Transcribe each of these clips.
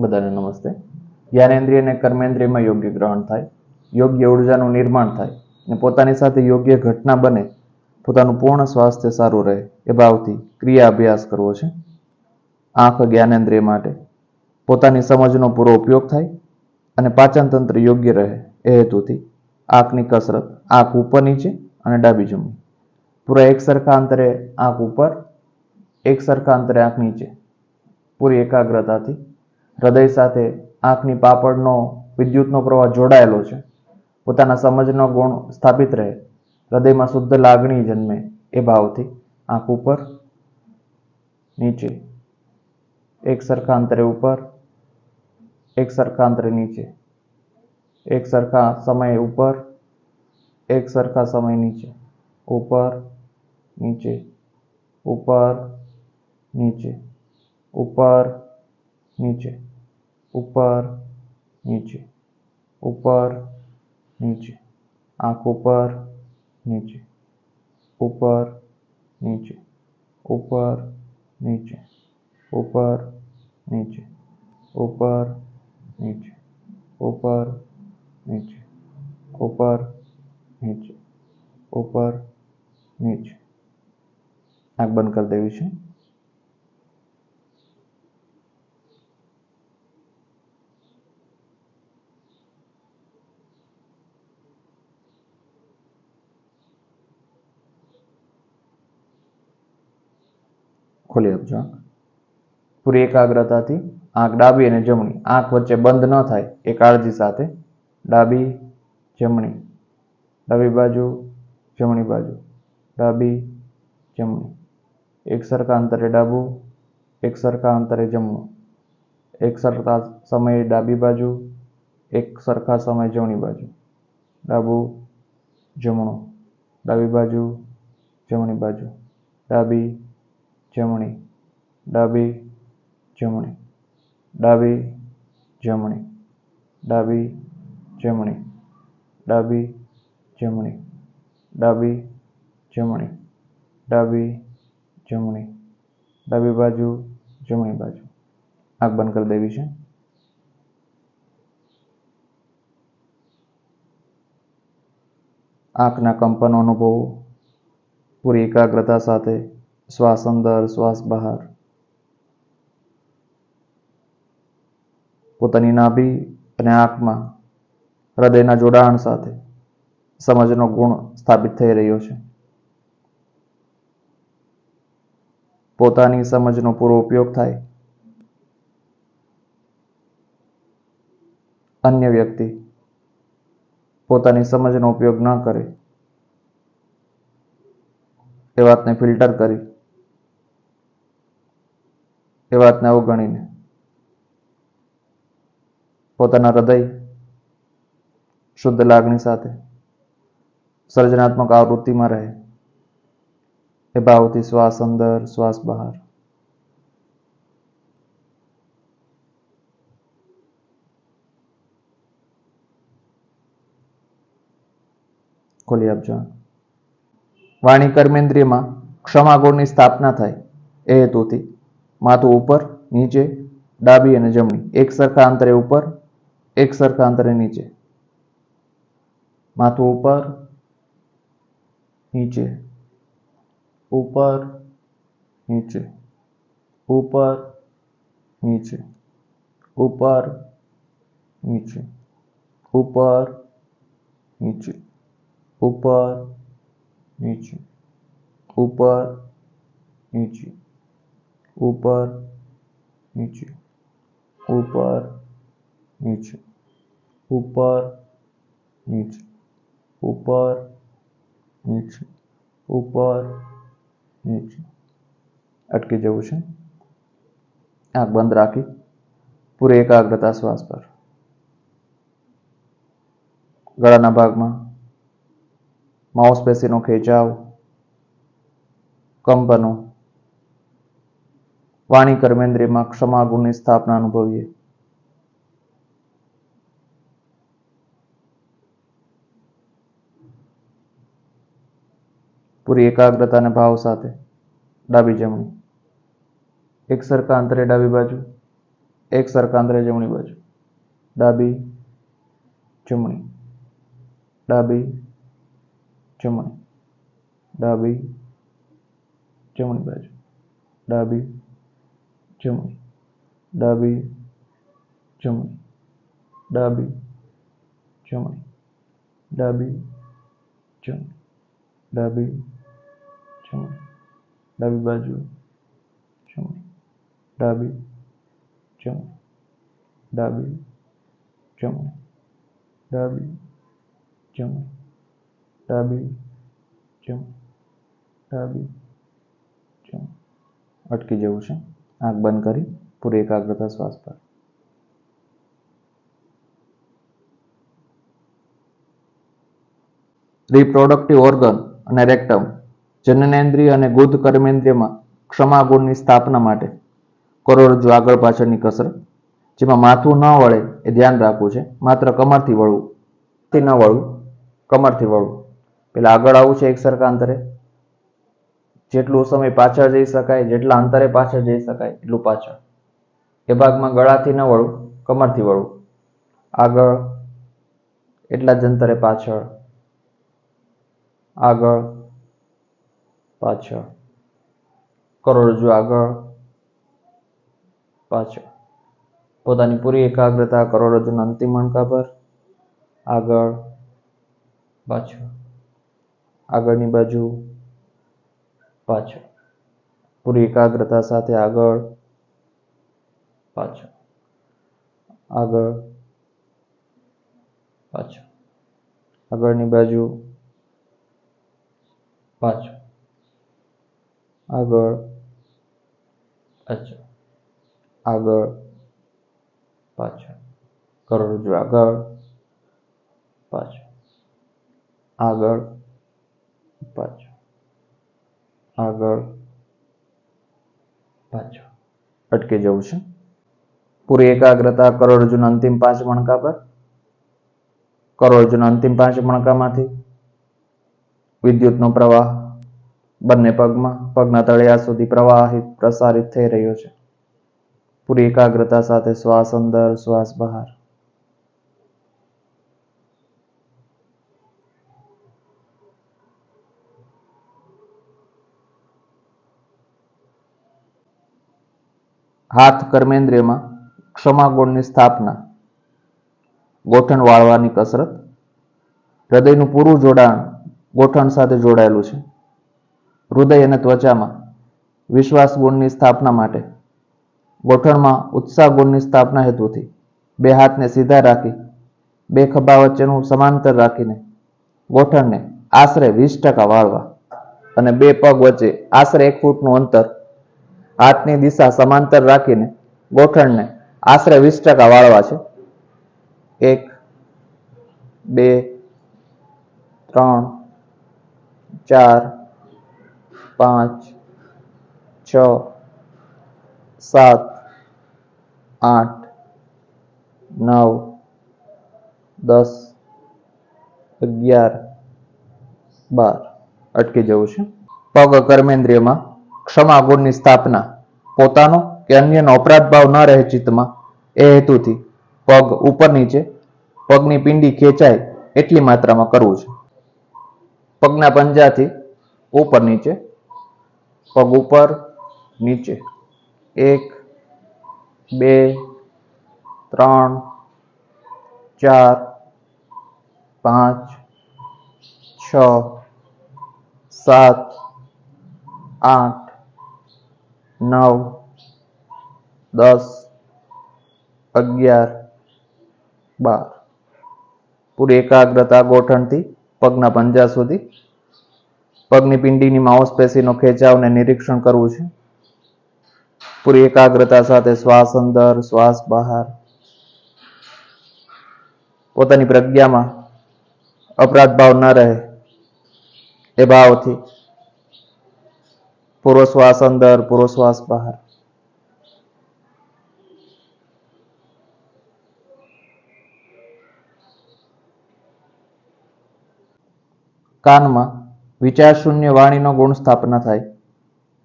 બધાને નમસ્તે. જ્ઞાનેન્દ્રિય અને કર્મેન્દ્રિયમાં યોગ્ય ગ્રહણ થાય, યોગ્ય ઉર્જાનું નિર્માણ થાય અને પોતાની સાથે યોગ્ય ઘટના બને, પોતાનું પૂર્ણ સ્વાસ્થ્ય સારું રહે એ ભાવથી ક્રિયા અભ્યાસ કરવો છે. આંખ જ્ઞાનેન્દ્રિય માટે પોતાની સમજનો પૂરો ઉપયોગ થાય અને પાચન તંત્ર યોગ્ય રહે એ હેતુથી આંખની કસરત, આંખ ઉપર નીચે અને ડાબી જમણી. પૂરા એક સરખા અંતરે આંખ ઉપર, એક સરખા અંતરે આંખ નીચે. પૂરી એકાગ્રતાથી હૃદય સાથે આંખની પાપડનો, વિદ્યુતનો પ્રવાહ જોડાયેલો છે. પોતાના સમજનો ગુણ સ્થાપિત રહે. હૃદયમાં શુદ્ધ લાગણી જન્મે એ ભાવથી. આંખ ઉપર, નીચે. એક સરખા અંતરે ઉપર, એક સરખા અંતરે નીચે. એક સરખા સમયે ઉપર, એક સરખા સમય નીચે. ઉપર નીચે. ઉપર નીચે. ઉપર, નીચે. ઉપર નીચે ઉપર નીચે આંખ ઉપર નીચે ઉપર નીચે ઉપર નીચે ઉપર નીચે ઉપર નીચે ઉપર નીચે ઉપર નીચે ઉપર નીચે આંખ બંધ કરી દેવી છે ખોલી આપજો આંખ પૂરી એકાગ્રતાથી આંખ ડાબી અને જમણી. આંખ વચ્ચે બંધ ન થાય, એ કાળજી સાથે. ડાબી, જમણી. ડાબી બાજુ, જમણી બાજુ. ડાબી, જમણી. એક સરખા અંતરે ડાબું, એક સરખા અંતરે જમણું. એક સરખા સમયે ડાબી બાજુ, એક સરખા સમયે જમણી બાજુ. ડાબું, જમણું. ડાબી બાજુ, જમણી બાજુ. ડાબી જમણી, ડાબી જમણી ડાબી જમણી ડાબી જમણી ડાબી જમણી ડાબી જમણી ડાબી જમણી, ડાબી બાજુ, જમણી બાજુ. આંખ બંધ કરી દેવી છે. આંખના કંપનો અનુભવો, પૂરી એકાગ્રતા સાથે શ્વાસ અંદર, શ્વાસ બહાર. પોતાની નાભી અને આંખમાં હૃદયના જોડાણ સાથે સમજનો ગુણ સ્થાપિત થઈ રહ્યો છે. પોતાની સમજનો પૂરો ઉપયોગ થાય. અન્ય વ્યક્તિ પોતાની સમજનો ઉપયોગ ન કરે. એ વાતને ફિલ્ટર કરી એ વાતને અવગણીને. પોતાના હૃદય શુદ્ધ લાગણી સાથે સર્જનાત્મક આવૃત્તિમાં રહે. એ ભાવથી શ્વાસ અંદર, શ્વાસ બહાર. ખોલી આપજો વાણી કર્મેન્દ્રિયમાં ક્ષમા ગુણની સ્થાપના થાય એ હેતુથી. માથું ઉપર, નીચે, ડાબી અને જમણી. એક સરખા અંતરે ઉપર, એક સરખા અંતરે નીચે. માથું ઉપર, નીચે. ઉપર નીચે. ઉપર નીચે. ઉપર નીચે. ઉપર નીચે. ઉપર નીચે. ઉપર, નીચે. ઉપર, નીચે. ઉપર નીચે. ઉપર નીચે. ઉપર નીચે. ઉપર, નીચે. અટકી જવું છે. આંખ બંધ રાખી. પૂરી એકાગ્રતા શ્વાસ પર. ગળાના ભાગમાં. માંસપેશીનો ખેંચાવ. કંપનો. વાણી કર્મેન્દ્રિયમાં ક્ષમા સ્થાપના અનુભવીએ. પૂરી એકાગ્રતા અને ભાવ સાથે. ડાબી જમણી. એક સરખા અંતરે ડાબી બાજુ. એક સરખા અંતરે જમણી બાજુ. ડાબી જમણી. ડાબી જમણી. ડાબી જમણી બાજુ. ડાબી જમણી ડાબી જમણી ડાબી જમણી ડાબી જમણી ડાબી જમણી ડાબી બાજુ જમણી ડાબી જમણી ડાબી જમણી ડાબી જમણી ડાબી જમણી ડાબી જમણી અટકી જવું છે આંખ બંધ કરી, પૂરી એકાગ્રતા શ્વાસ પર. રિપ્રોડક્ટિવ ઓર્ગન અને રેક્ટમ જનનેન્દ્રિય અને ગુદ કર્મેન્દ્રિયમાં ક્ષમા ગુણની સ્થાપના માટે કરોડરજ્જુ આગળ પાછળની કસરત, જેમાં માથું ન વળે એ ધ્યાન રાખવું છે. માત્ર કમરથી વળવું, થી ન વળવું, કમરથી વળવું. પેલા આગળ આવવું છે એક સરખા અંતરે. જેટલું સમય પાછળ જઈ શકાય, જેટલા અંતરે પાછળ જઈ શકાય, એટલું પાછળ. એ ભાગમાં ગળાથી ન વળવું કમરથી વળવું આગળ, એટલા જ અંતરે પાછળ. આગળ, પાછળ. કરોડરજ્જુ આગળ, પાછળ. પોતાની પૂરી એકાગ્રતા કરોડરજ્જુના અંતિમ અણકા પર. આગળ, પાછળ. આગળની બાજુ પાછળ. પૂરી એકાગ્રતા સાથે આગળ. પાછળ. આગળ. પાછળ. આગળની બાજુ. પાછળ. આગળ. પાછળ. આગળ. પાછળ. કરોડરજ્જુ આગળ. પાછળ. આગળ. પાછળ. આગળ પાછો અટકી જવું છે. પૂરી એકાગ્રતા કરોડરજ્જુના અંતિમ પાંચ મણકા પર. કરોડરજ્જુના અંતિમ પાંચ મણકામાંથી વિદ્યુતનો પ્રવાહ બંને પગમાં, પગના તળિયા સુધી પ્રવાહિત, પ્રસારિત થઈ રહ્યો છે. પૂરી એકાગ્રતા સાથે શ્વાસ અંદર, શ્વાસ બહાર. હાથ કર્મેન્દ્રિયમાં ક્ષમા ગુણની સ્થાપના, ગોઠણ વાળવાની કસરત, હૃદયનું પૂરું જોડાણ ગોઠણ સાથે જોડાયેલું છે. હૃદય અને ત્વચામાં વિશ્વાસ ગુણની સ્થાપના માટે, ગોઠણમાં ઉત્સાહ ગુણની સ્થાપના હેતુથી બે હાથને સીધા રાખી, બે ખભા વચ્ચેનું સમાંતર રાખીને ગોઠણને આશરે વીસ ટકા વાળવા અને બે પગ વચ્ચે આશરે એક ફૂટનું અંતર હાથની દિશા સમાંતર રાખીને ગોઠણને આશરે વીસ ટકા વાળવા છે. એક, બે, ત્રણ, ચાર, પાંચ, છ, સાત, આઠ, નવ, દસ, અગિયાર, બાર. અટકી જવું છે. પગ કર્મેન્દ્રિયમાં ક્ષમા ગુણની સ્થાપના, પોતાનો કે અન્યનો અપરાધ ભાવ ન રહે ચિત્તમાં, એ હેતુથી પગ ઉપર નીચે પગની પિંડી ખેંચાય એટલી માત્રામાં કરવું છે. પગના પંજાથી ઉપર નીચે, પગ ઉપર નીચે. એક, બે, ત્રણ, ચાર, પાંચ, છ, સાત, આઠ નવ, દસ, અગિયાર, બાર. પૂરી એકાગ્રતા ગોઠણથી પગના પંજા સુધી. પગની પિંડીની માઉસપેશીનો ખેંચાવને નિરીક્ષણ કરવું છે. પૂરી એકાગ્રતા સાથે શ્વાસ અંદર, શ્વાસ બહાર. પોતાની પ્રજ્ઞામાં અપરાધ ભાવ ન રહે એ ભાવથી પૂર્વ શ્વાસ અંદર પૂર્વ શ્વાસ બહાર કાનમાં વિચાર શૂન્ય વાણીનો ગુણ સ્થાપના થાય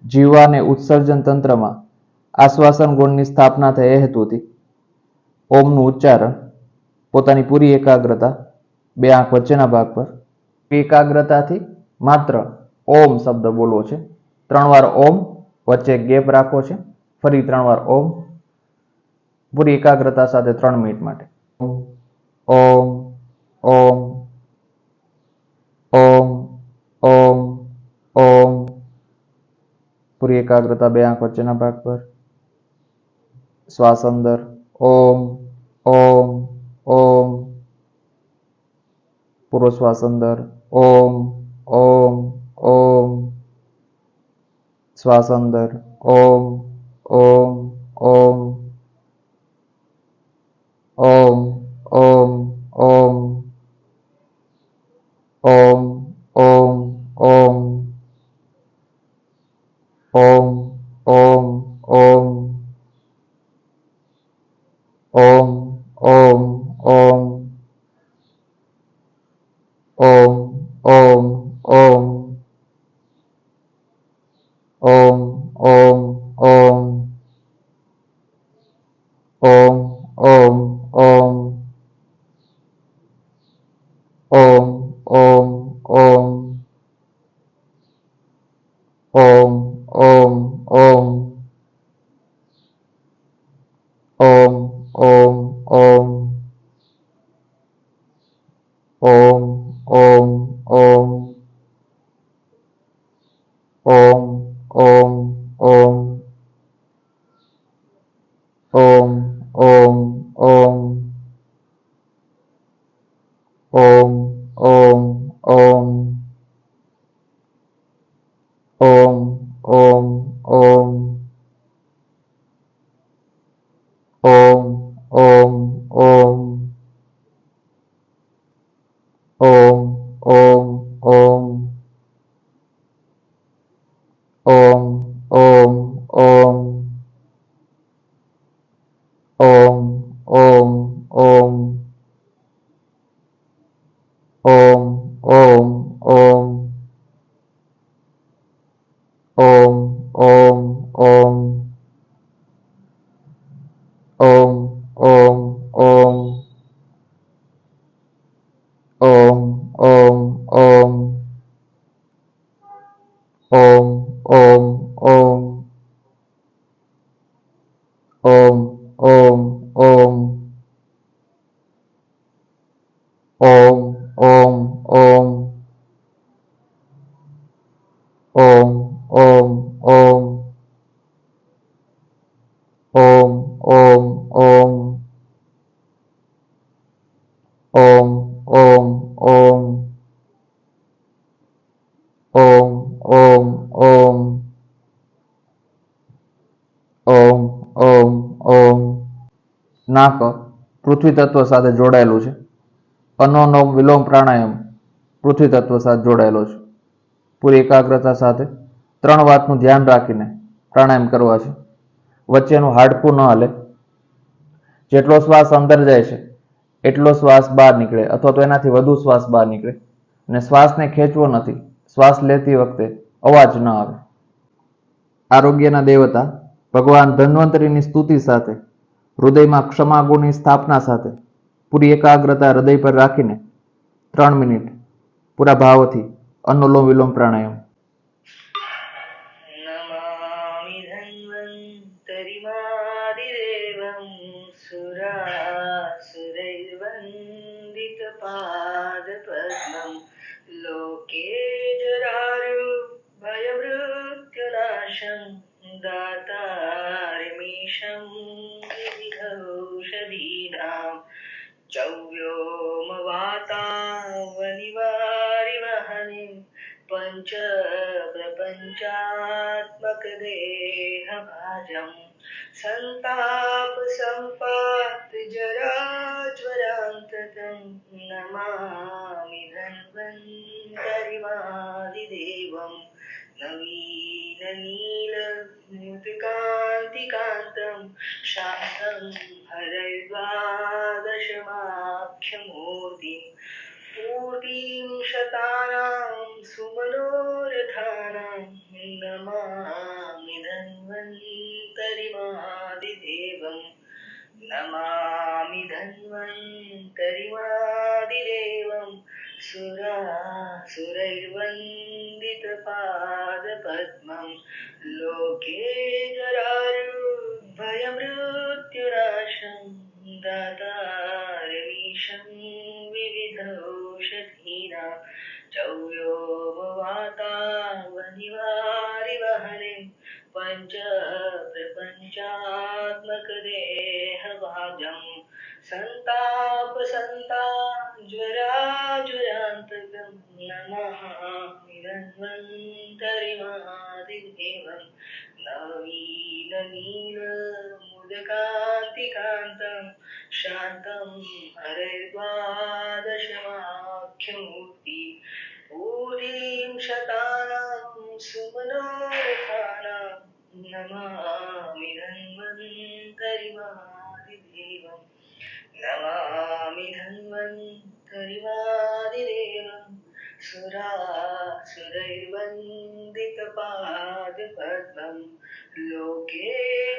જીવા અને ઉત્સર્જન તંત્રમાં આશ્વાસન ગુણની સ્થાપના થાય એ હેતુથી ઓમનું ઉચ્ચારણ પોતાની પૂરી એકાગ્રતા બે આંખ વચ્ચેના ભાગ પર એકાગ્રતાથી માત્ર ઓમ શબ્દ બોલવો છે ત્રણ વાર ઓમ વચ્ચે ગેપ રાખવો છે. ફરી ત્રણ વાર ઓમ. પૂરી એકાગ્રતા સાથે ત્રણ મિનિટ માટે. ઓમ ઓમ ઓમ ઓમ ઓમ. પૂરી એકાગ્રતા બે આંખ વચ્ચેના ભાગ પર. શ્વાસ અંદર. ઓમ ઓમ ઓમ. પૂરો શ્વાસ અંદર. ઓમ ઓમ ઓમ. શ્વાસ અંદર ઓમ ઓમ ઓમ ઓમ ઓમ ઓમ ઓમ ઓમ ઓમ ઓમ ઓમ ઓમ ઓમ 哦 ஓம் નાક પૃથ્વી તત્વ સાથે જોડાયેલું છે. અનોનોમ વિલોમ પ્રાણાયામ પૃથ્વી તત્વ સાથે જોડાયેલો છે. પૂરી એકાગ્રતા સાથે ત્રણ વાતનું ધ્યાન રાખીને પ્રાણાયામ કરવા છે. વચ્ચેનું હાડકું ન હાલે. જેટલો શ્વાસ અંદર જાય છે, એટલો શ્વાસ બહાર નીકળે અથવા તો એનાથી વધુ શ્વાસ બહાર નીકળે. અને શ્વાસને ખેંચવો નથી. શ્વાસ લેતી વખતે અવાજ ન આવે. આરોગ્યના દેવતા ભગવાન ધન્વંતરીની સ્તુતિ સાથે હૃદયમાં ક્ષમા ગુણની સ્થાપના સાથે પૂરી એકાગ્રતા હૃદય પર રાખીને ત્રણ મિનિટ પૂરા ભાવથી અનુલોમ વિલોમ પ્રાણાયામ नमामि धन्वन्तरिमादिदेवं षधीनां च व्योमवातावनिवारिवहनिं पञ्च प्रपञ्चात्मकदेहभाजम् सन्तापसम्पाप्तिजराज्वरान्तकं नमामि धन्वन्तरिमादिदेवम् नवीननीलस्मृतिकान्तिकान्तं शान्तं हरैर्द्वादशमाख्यमूर्तिम् पूर्तिं शतानां सुमनोरथानां नमामि धन्वन्तरिमादिदेवं नमामि नमामि धन्वन्तरिमादिदेवं सुरासुरैर्वन्दितपादपद्मं लोके जरायुर्भयमृत्युनाशं धन्वन्तरिमादिदेवं सुरासुरैर्वन्दितपादपद्मं लोके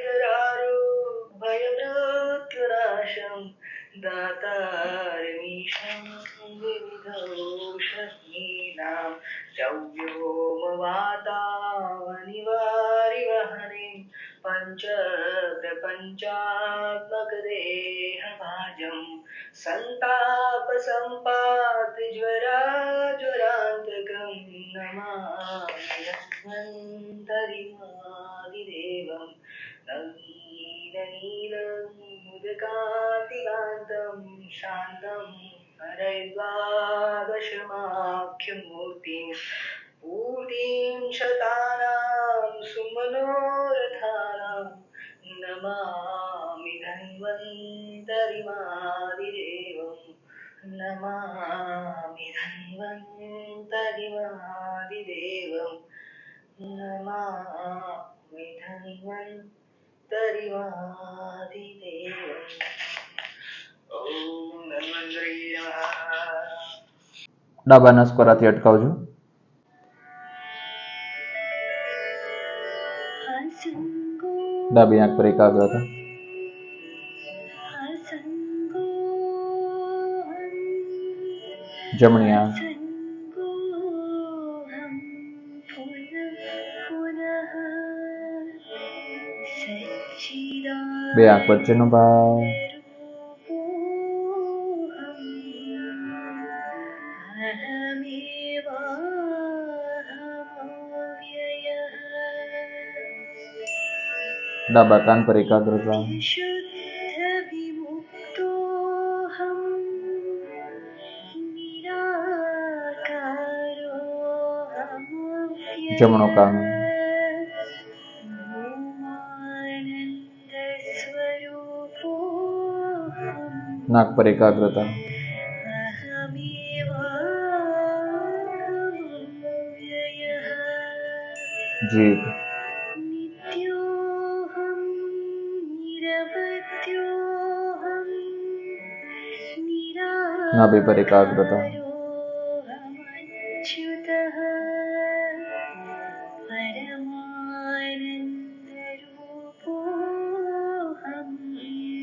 जरारोग्भयमृत्युनाशं दातारमीशं विविधौषधीनां चव्योमवातावनिवारिवहने पञ्च સંતાપ સંપાત જ્વરા જ્વરાંત ગંગમાયંતરિમાદિદેવમ નવીનનીલમુદકાંતિકાંતમ શાંતમ હરૈદ્વાદશમાખ્યમૂર્તિમ પૂર્તિમ શતાનામ સુમનોરથાનામ નમા વિઠાઈવન તરિવાધિદેવ અટકાવજો. ડાબી આંખ પર એકાગ્રતા જમણી આંખ. બે આંખ વચ્ચેનો ભાવ ડાબા કાન પર એકાગ્રતા જમણો કાન નાક પર એકાગ્રતા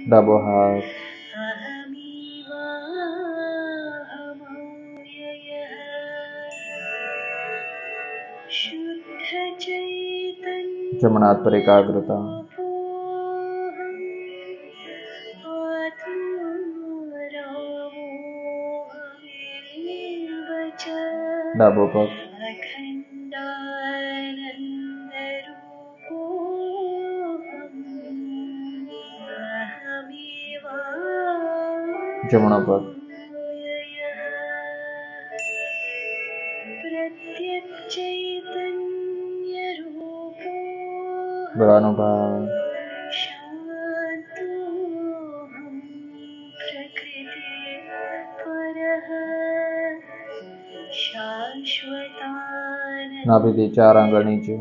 જીભ श्रवणात पर एकाग्रता जमुना पग બળાનુભાવ નાભિથી ચાર આંગણી છે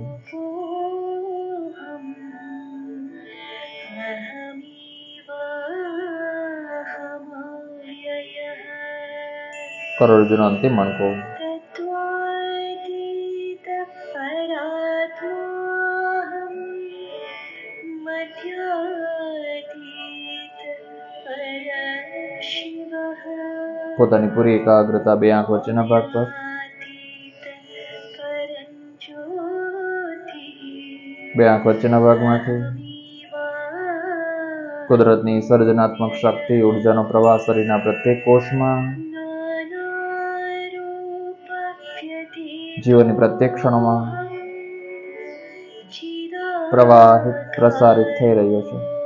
કરોડરજ્જુનો અંતિમ મણકો પોતાની પૂરી એકાગ્રતા બે આંખ વચ્ચેના ભાગ પર. બે આંખ વચ્ચેના ભાગમાંથી કુદરતની સર્જનાત્મક શક્તિ, ઉર્જાનો પ્રવાહ, શરીરના પ્રત્યેક કોષમાં. જીવનની પ્રત્યેક ક્ષણોમાં. પ્રવાહિત પ્રસારિત થઈ રહ્યો છે.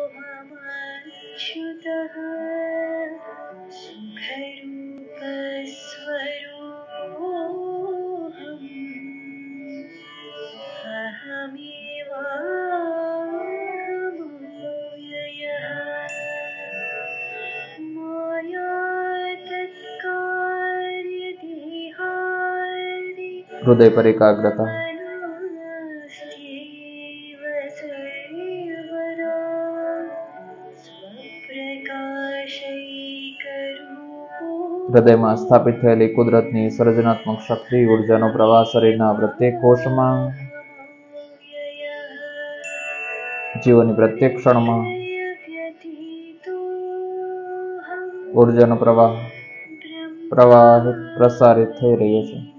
હૃદય પર એકાગ્રતા. હૃદયમાં સ્થાપિત થયેલી કુદરતની સર્જનાત્મક શક્તિ, ઉર્જાનો પ્રવાહ શરીરના પ્રત્યેક કોષમાં, જીવનની પ્રત્યેક ક્ષણમાં, ઉર્જાનો પ્રવાહ પ્રવાહ પ્રસારિત થઈ રહ્યો છે.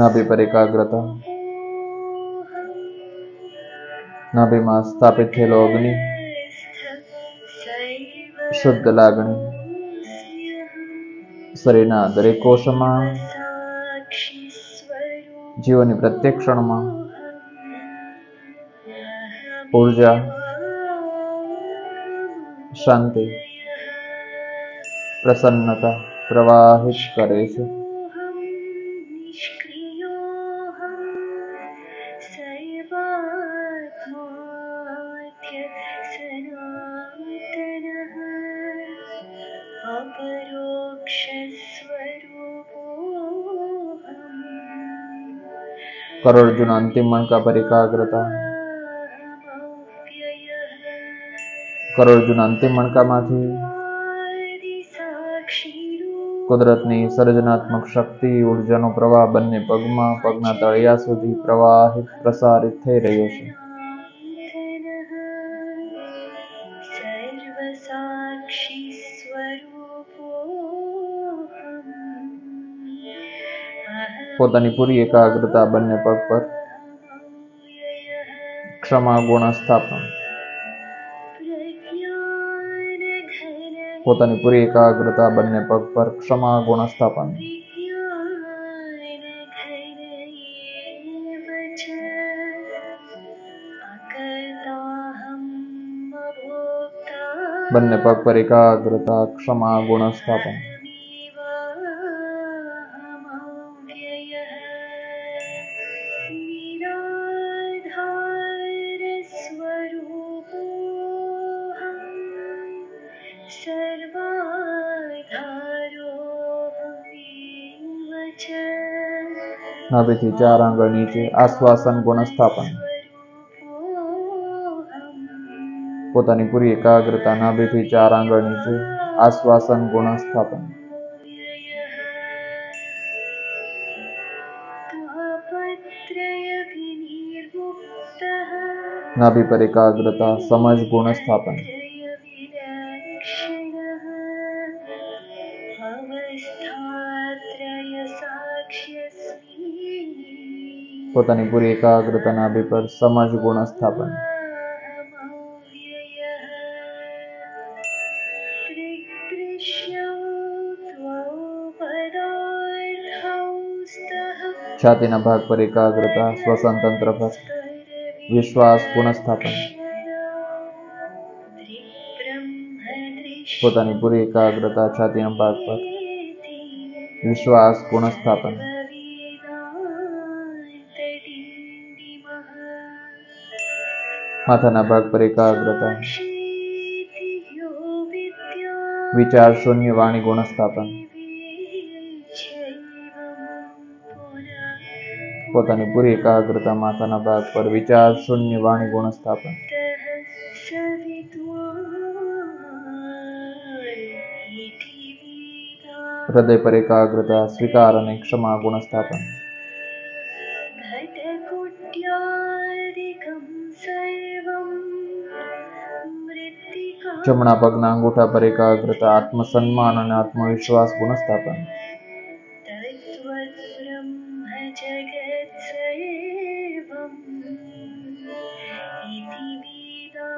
નાભી પર એકાગ્રતા નાભીમાં સ્થાપિત થયેલો અગ્નિ શુદ્ધ લાગણી શરીરના દરેક કોષમાં જીવનની પ્રત્યેક ક્ષણમાં ઊર્જા શાંતિ પ્રસન્નતા પ્રવાહિત કરે છે કરોડજુના અંતિમ મણકા પર એકાગ્રતા. કરોડજુના અંતિમ મણકામાંથી કુદરતની સર્જનાત્મક શક્તિ, ઉર્જાનો પ્રવાહ બંને પગમાં, પગના તળિયા સુધી પ્રવાહિત, પ્રસારિત થઈ રહ્યો છે. સર્વસાક્ષી પોતાની પૂરી એકાગ્રતા બંને પગ પર ક્ષમા ગુણ સ્થાપન પોતાની પૂરી એકાગ્રતા બંને પગ પર ક્ષમા ગુણ સ્થાપન બંને પગ પર એકાગ્રતા, ક્ષમા ગુણ સ્થાપન નાભીથી ચાર આંગળ નીચે આશ્વાસન ગુણ સ્થાપન પોતાની પૂરી એકાગ્રતા નાભીથી ચાર આંગળ નીચે આશ્વાસન ગુણ સ્થાપન નાભી પર એકાગ્રતા, સમજ ગુણ સ્થાપન પોતાની પૂરી એકાગ્રતા નાભી પર સમજ ગુણ સ્થાપન છાતીના ભાગ પર એકાગ્રતા શ્વસન તંત્ર પર વિશ્વાસ પુનઃસ્થાપન પોતાની પૂરી એકાગ્રતા છાતીના ભાગ પર વિશ્વાસ પુનઃસ્થાપન માથાના ભાગ પર એકાગ્રતા. વિચાર શૂન્ય વાણી ગુણ સ્થાપન પોતાની પૂરી એકાગ્રતા માથાના ભાગ પર વિચાર શૂન્ય વાણી ગુણ સ્થાપન હૃદય પર એકાગ્રતા, સ્વીકાર અને ક્ષમા ગુણ સ્થાપન જમણા પગના અંગૂઠા પર એકાગ્રતા, આત્મસન્માન અને આત્મવિશ્વાસ પુનઃસ્થાપન.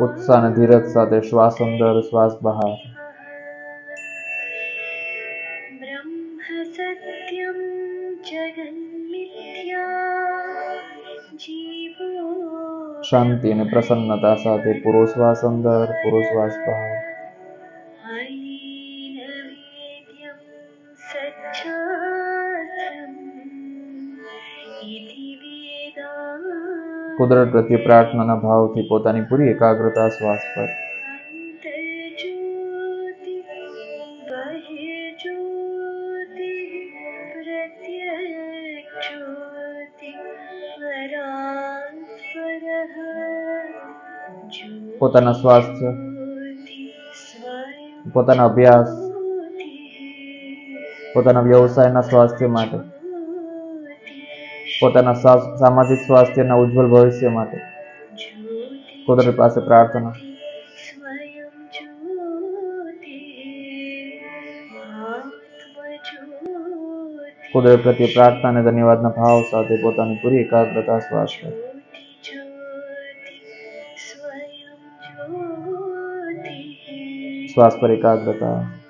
ઉત્સાહ અને ધીરજ સાથે શ્વાસ અંદર, શ્વાસ બહાર. શાંતિ અને પ્રસન્નતા સાથે પુરુષવાસ અંદર પૂરો શ્વાસ બહાર કુદરત પ્રત્યે પ્રાર્થનાના ભાવથી પોતાની પૂરી એકાગ્રતા શ્વાસ પર પોતાના સ્વાસ્થ્ય, પોતાના અભ્યાસ, પોતાના વ્યવસાયના સ્વાસ્થ્ય માટે, પોતાના સામાજિક સ્વાસ્થ્યના ઉજ્જવલ ભવિષ્ય માટે કુદરત પાસે પ્રાર્થના. કુદરત પ્રત્યે પ્રાર્થના અને ધન્યવાદના ભાવ સાથે પોતાની પૂરી એકાગ્રતા શ્વાસ શ્વાસ પર એકાગ્રતા